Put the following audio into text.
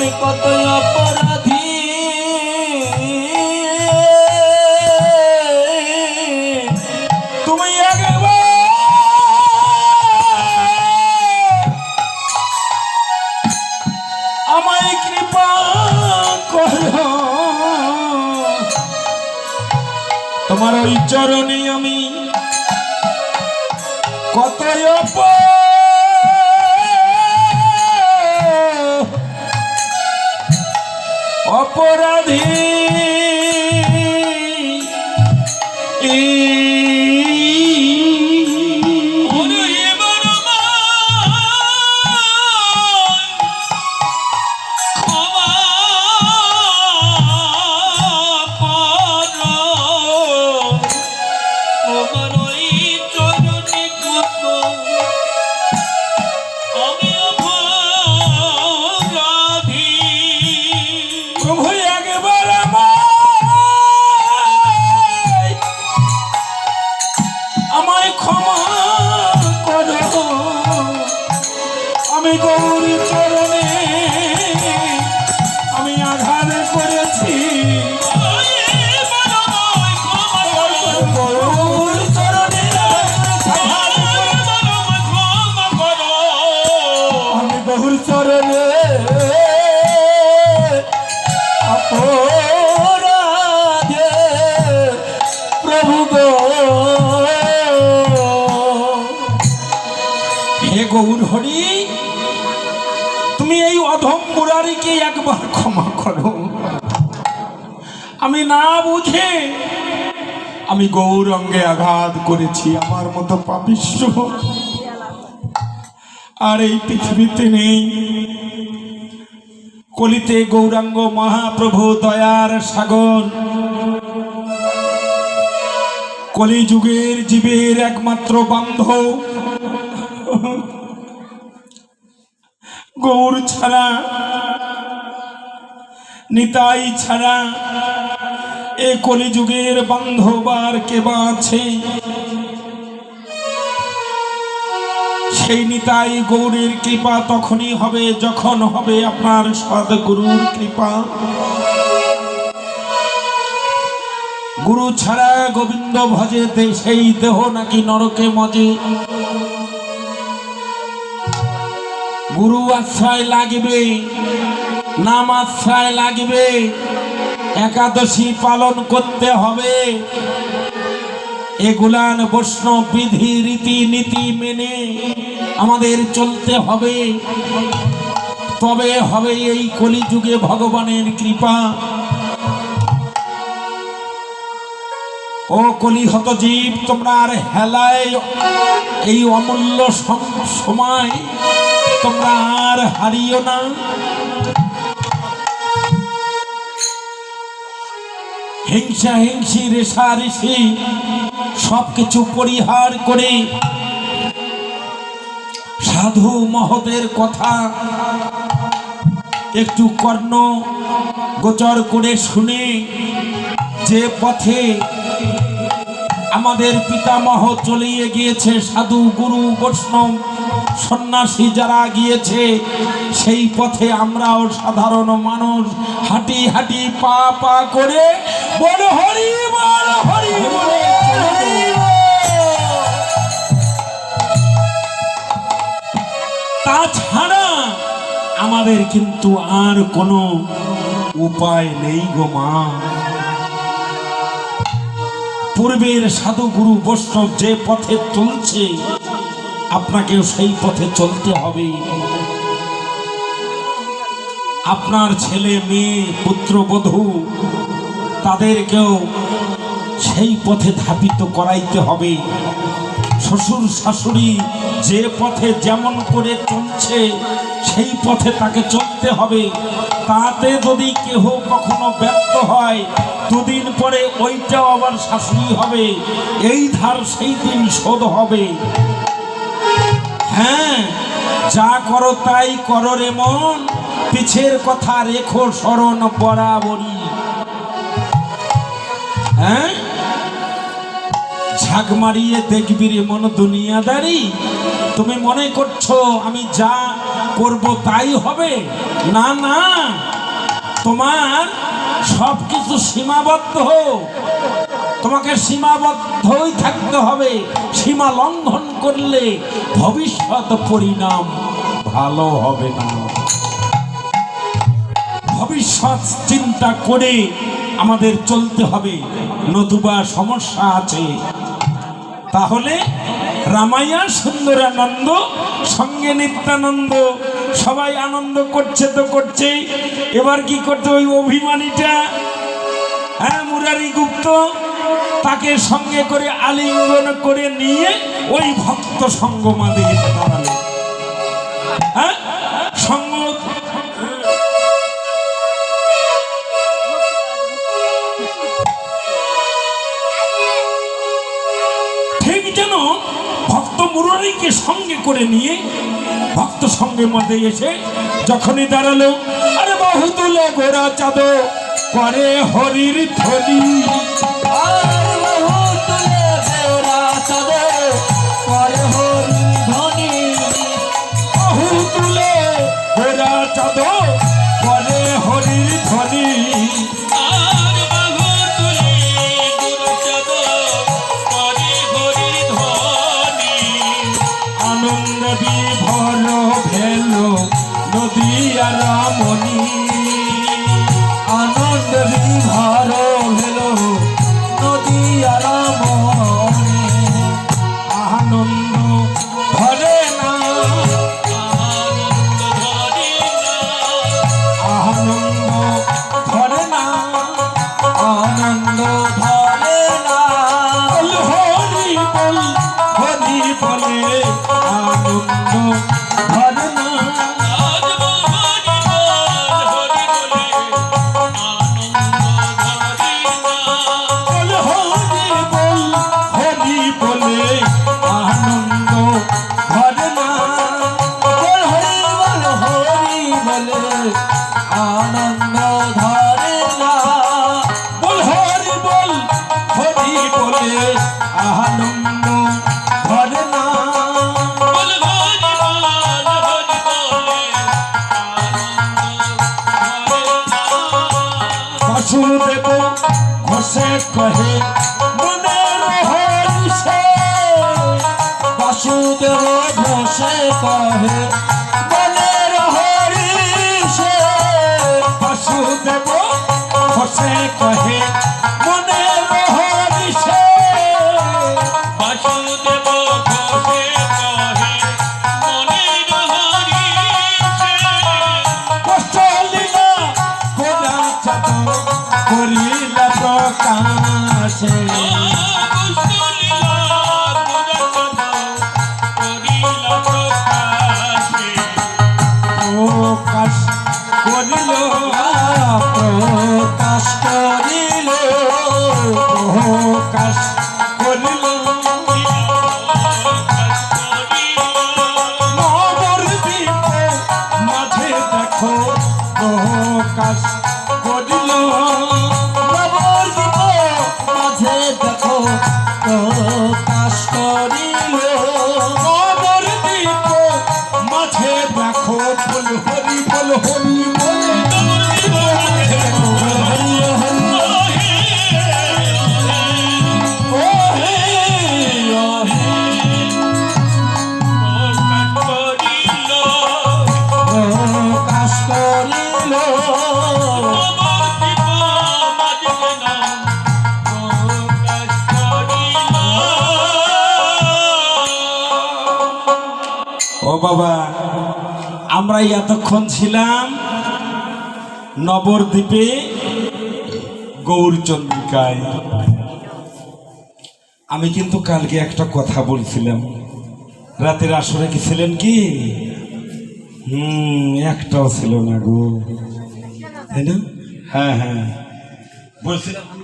আমি কত অপরাধী? তুমি আমায় কৃপা করো। তোমার ওই চরণে আমি কত অপরাধী? প্রভু হরি তুমি এই অধম মুরারিকে একবার ক্ষমা করো। আমি না বুঝে আমি গৌরঙ্গে আঘাত করেছি, আমার মতো পাপিষ্য আর এই পৃথিবীতে নেই। কলিতে গৌরাঙ্গ মহাপ্রভু দয়ার সাগর। কলিযুগের জীবের একমাত্র বান্ধব। গৌর ছাড়া, নিতাই ছাড়া, এ কলিযুগের বান্ধব আর কেবা আছে? সেই নিতাই গৌরীর কৃপা তখনই হবে যখন হবে আপনার সদগুরুর কৃপা। গুরু ছাড়া গোবিন্দ ভজে সেই দেহ নাকি নরকে মজে। গুরু আশ্রয় লাগবে, নাম আশ্রয় লাগবে, একাদশী পালন করতে হবে। এগুলান বৈষ্ণব বিধি, রীতি, নীতি মেনে আমাদের চলতে হবে। তবে হবে এই কলিযুগে ভগবানের কৃপা। ও কলিহত জীব, তোমরা আর হেলায় এই অমূল্য সম- সময় তোমরা আর হারিও না। হিংসা, হিংসি রেশারেশি সবকিছু পরিহার করে সাধু মহতের কথা একটু কর্ণ গোচর করে শুনে যে পথে আমাদের পিতামহ চলিয়ে গিয়েছে সাধু গুরু বৈষ্ণব সন্ন্যাসী যারা গিয়েছে, সেই পথে আমরাও সাধারণ মানুষ, হাঁটি হাঁটি পা পা করে বল হরি বল, হরি। তাছাড়া আমাদের কিন্তু আর কোনো উপায় নেই গো মা পূর্বের সাধু গুরু বৈষ্ণব যে পথে চলছে আপনাকেও সেই পথে চলতে হবে। আপনার ছেলে, মেয়ে পুত্রবধূ তাদেরকেও সেই পথে ধাবিত করাইতে হবে। শ্বশুর, শাশুড়ি যে পথে যেমন করে চলছে, সেই পথে তাকে চলতে হবে। তাতে যদি কেহ কখনো ব্যর্থ হয়, দুদিন পরে ওইটাও আবার শাশুড়ি হবে। এই ধার সেই দিন শোধ হবে। হ্যাঁ যা করো তাই করো রে মন, পিছের কথা রেখো স্মরণ বরাবরই। হ্যাঁ ঝাঁক মারিয়ে দেখবি রে মন দুনিয়াদারি। তুমি মনে করছ আমি যা করব তাই হবে? না না, তোমার সব কিছু সীমাবদ্ধ। তোমাকে সীমাবদ্ধই থাকতে হবে। সীমা লঙ্ঘন করলে ভবিষ্যৎ পরিণাম ভালো হবে না। ভবিষ্যৎ চিন্তা করে আমাদের চলতে হবে। নতুবা সমস্যা আছে। তাহলে রামাইয়া, সুন্দরানন্দ, সঙ্গে নিত্যানন্দ সবাই আনন্দ করছে তো করছে। এবার কি করতে ওই অভিমানীটা হ্যাঁ মুরারি গুপ্ত তাকে সঙ্গে করে আলিঙ্গন করে নিয়ে ওই ভক্ত সঙ্গ মাদে এসে হ্যাঁ? ঠিক যেন ভক্ত মুরারিকে সঙ্গে করে নিয়ে ভক্ত সঙ্গে মধ্যে এসে যখনই দাঁড়াল, আরে বহু তুলে গোড়া চাঁদ করে হরির ধ্বনি রামণী। আনন্দ বিভার ভেল নদী আরামনে আনন্দ ধরে না। আনন্দ ধরে না। আনন্দ ধরে না। হরি বল, হরি বলে আনন্দ ধরে করিলা প্রকাশে। প্রকাশ করিল প্রকাশ করিল প্রকাশ বাবা, আমরা এতক্ষণ ছিলাম নবরদ্বীপে গৌরচন্দ্রিকায়। আমি কিন্তু কালকে একটা কথা বলছিলাম। রাতের আসরে কি ছিলেন কি? হুম, একটাও ছিল না গো। তাই না? হ্যাঁ হ্যাঁ। বলছিলাম